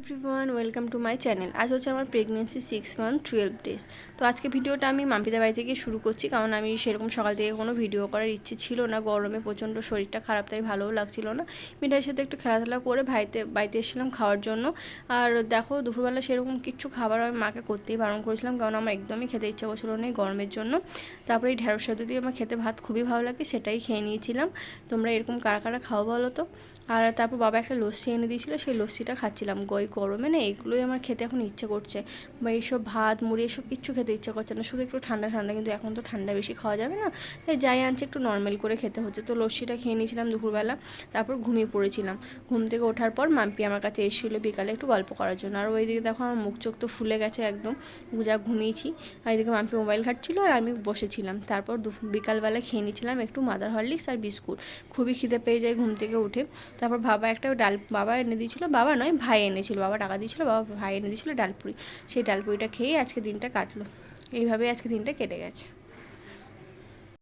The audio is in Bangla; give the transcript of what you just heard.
Everyone welcome to my channel আজ হচ্ছে আমার pregnancy six month twelve days তো আজকে ভিডিওটা আমি মাম্পিদের বাড়ি থেকে শুরু করছি, কারণ আমি সেরকম সকাল থেকে কোনো ভিডিও করার ইচ্ছে ছিল না। গরমে প্রচণ্ড শরীরটা খারাপ, তাই ভালোও লাগছিল না। মিঠাইয়ের সাথে একটু খেলাধুলা করে ভাইতে বাড়িতে এসেছিলাম খাওয়ার জন্য। আর দেখো, দুপুরবেলা সেরকম কিছু খাবার আমি মাকে করতেই বারণ করেছিলাম, কারণ আমার একদমই খেতে ইচ্ছা করছিল না গরমের জন্য। তারপরে এই ঢেঁড়স সাথে দিয়ে আমার খেতে ভাত খুবই ভালো লাগে, সেটাই খেয়ে নিয়েছিলাম। তোমরা এরকম কারা কারা খাও বলো তো? আর তারপর বাবা একটা লস্যি এনে দিয়েছিলো, সেই লস্যিটা খাচ্ছিলাম, গই গরমে না এগুলোই আমার খেতে এখন ইচ্ছে করছে। বা এইসব ভাত, মুড়ি এসব কিচ্ছু খেতে ইচ্ছে করছে না। শুধু একটু ঠান্ডা ঠান্ডা। কিন্তু এখন তো ঠান্ডা বেশি খাওয়া যাবে না। তাই যাই আনছে একটু নর্মাল করে খেতে হচ্ছে। তো লস্যিটা খেয়ে নিয়েছিলাম দুপুরবেলা। তারপর ঘুমিয়ে পড়েছিলাম। ঘুম থেকে ওঠার পর মাম্পি আমার কাছে এসেছিল বিকালে একটু গল্প করার জন্য। আর ওইদিকে দেখো আমার মুখ চোখ তো ফুলে গেছে একদম। যা ঘুমিয়েছি। আর এদিকে মাম্পি মোবাইল ঘাটছিল আর আমি বসেছিলাম। তারপর বিকালবেলা খেয়ে নিয়েছিলাম একটু মাদার হরলিক্স আর বিস্কুট। খুবই খিদে পেয়ে যায় ঘুম থেকে উঠে। তারপর বাবা একটা ডাল, বাবা এনে দিয়েছিলো। বাবা নয়, ভাই এনেছিল। বাবা টাকা দিয়েছিলো, বাবা ভাই এনে দিয়েছিলো ডালপুরি। সেই ডালপুরিটা খেয়েই আজকে দিনটা কাটলো। এইভাবেই আজকে দিনটা কেটে গেছে।